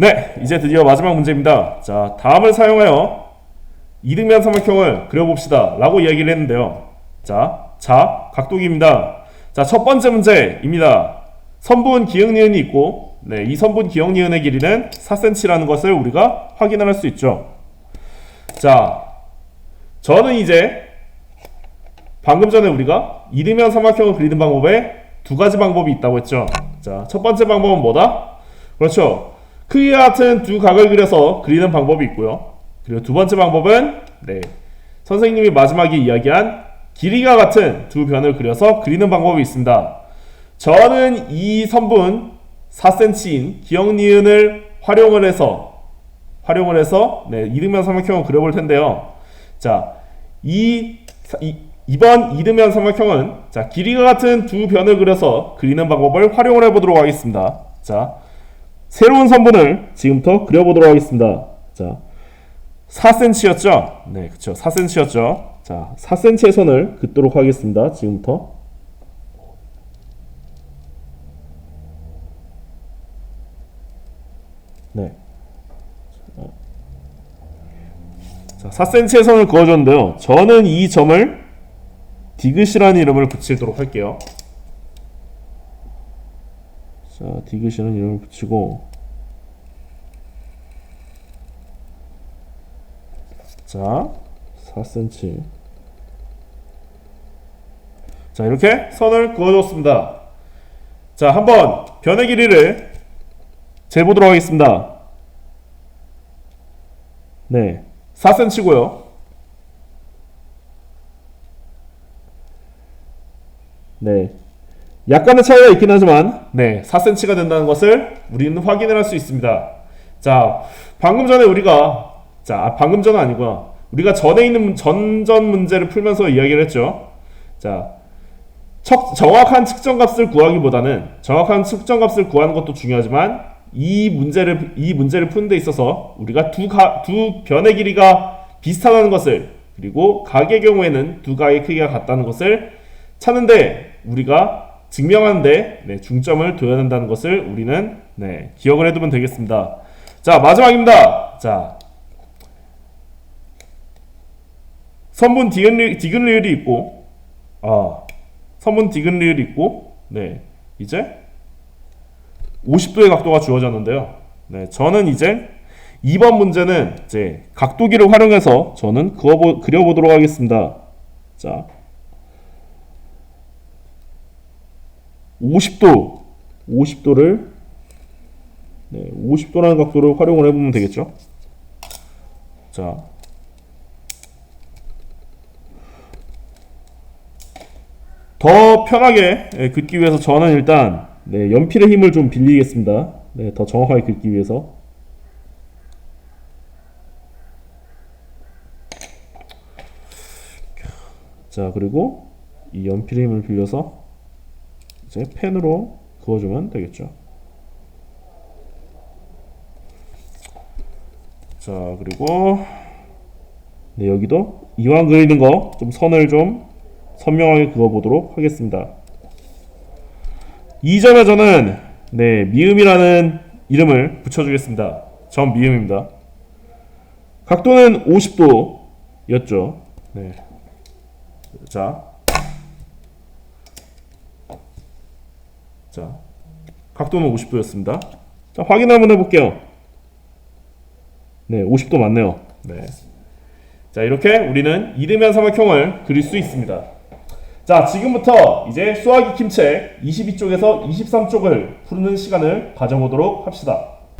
네, 이제 드디어 마지막 문제입니다. 자, 다음을 사용하여 이등변 삼각형을 그려봅시다. 라고 이야기를 했는데요. 자, 자, 각도기입니다. 자, 첫 번째 문제입니다. 선분 기역 니은이 있고, 네, 이 선분 기역 니은의 길이는 4cm라는 것을 우리가 확인할 수 있죠. 자, 저는 이제 방금 전에 우리가 이등변 삼각형을 그리는 방법에 두 가지 방법이 있다고 했죠. 자, 첫 번째 방법은 뭐다? 그렇죠. 크기가 같은 두 각을 그려서 그리는 방법이 있고요. 그리고 두 번째 방법은 네, 선생님이 마지막에 이야기한 길이가 같은 두 변을 그려서 그리는 방법이 있습니다. 저는 이 선분 4cm인 기역니은을 활용을 해서 활용을 해서 네, 이등변 삼각형을 그려볼 텐데요. 자, 이, 이 이번 이등변 삼각형은 자 길이가 같은 두 변을 그려서 그리는 방법을 활용을 해보도록 하겠습니다. 자, 새로운 선분을 지금부터 그려보도록 하겠습니다. 자, 4cm였죠? 네, 그쵸. 4cm였죠? 자, 4cm의 선을 긋도록 하겠습니다. 지금부터. 네. 자, 4cm의 선을 그어줬는데요. 저는 이 점을 디귿이라는 이름을 붙이도록 할게요. 자, 디귿이라는 이름을 붙이고 자, 4cm 자, 이렇게 선을 그어줬습니다. 자, 한번 변의 길이를 재보도록 하겠습니다. 네, 4cm고요. 네. 약간의 차이가 있긴 하지만 네, 4cm가 된다는 것을 우리는 확인을 할 수 있습니다. 자, 방금 전에 우리가 자, 아, 방금 전은 아니구나. 우리가 전에 있는 문- 전전 문제를 풀면서 이야기를 했죠. 자, 척, 정확한 측정값을 구하기보다는 정확한 측정값을 구하는 것도 중요하지만 이 문제를 이 문제를 푸는 데 있어서 우리가 두, 가, 두 변의 길이가 비슷하다는 것을 그리고 각의 경우에는 두 각의 크기가 같다는 것을 찾는데 우리가 증명하는데 네, 중점을 둬야 된다는 것을 우리는 네, 기억을 해두면 되겠습니다. 자 마지막입니다. 자 선분 디귿리을이 있고 아 선분 디귿리을이 있고 네 이제 50도의 각도가 주어졌는데요. 네 저는 이제 2번 문제는 이제 각도기를 활용해서 저는 그어보, 그려보도록 하겠습니다. 자 50도 50도를 네, 50도라는 각도를 활용을 해보면 되겠죠. 자, 더 편하게 예, 긋기 위해서 저는 일단 네, 연필의 힘을 좀 빌리겠습니다. 네, 더 정확하게 긋기 위해서. 자, 그리고 이 연필의 힘을 빌려서 이제 펜으로 그어주면 되겠죠. 자 그리고 네 여기도 이왕 그리는 거 좀 선을 좀 선명하게 그어보도록 하겠습니다. 이 점에 저는 네 미음이라는 이름을 붙여주겠습니다. 점 미음입니다. 각도는 50도였죠. 네. 자 자, 각도는 50도였습니다. 자, 확인 한번 해볼게요. 네, 50도 맞네요. 네. 자, 이렇게 우리는 이등변 삼각형을 그릴 수 있습니다. 자, 지금부터 이제 수학 익힘책 22쪽에서 23쪽을 푸는 시간을 가져보도록 합시다.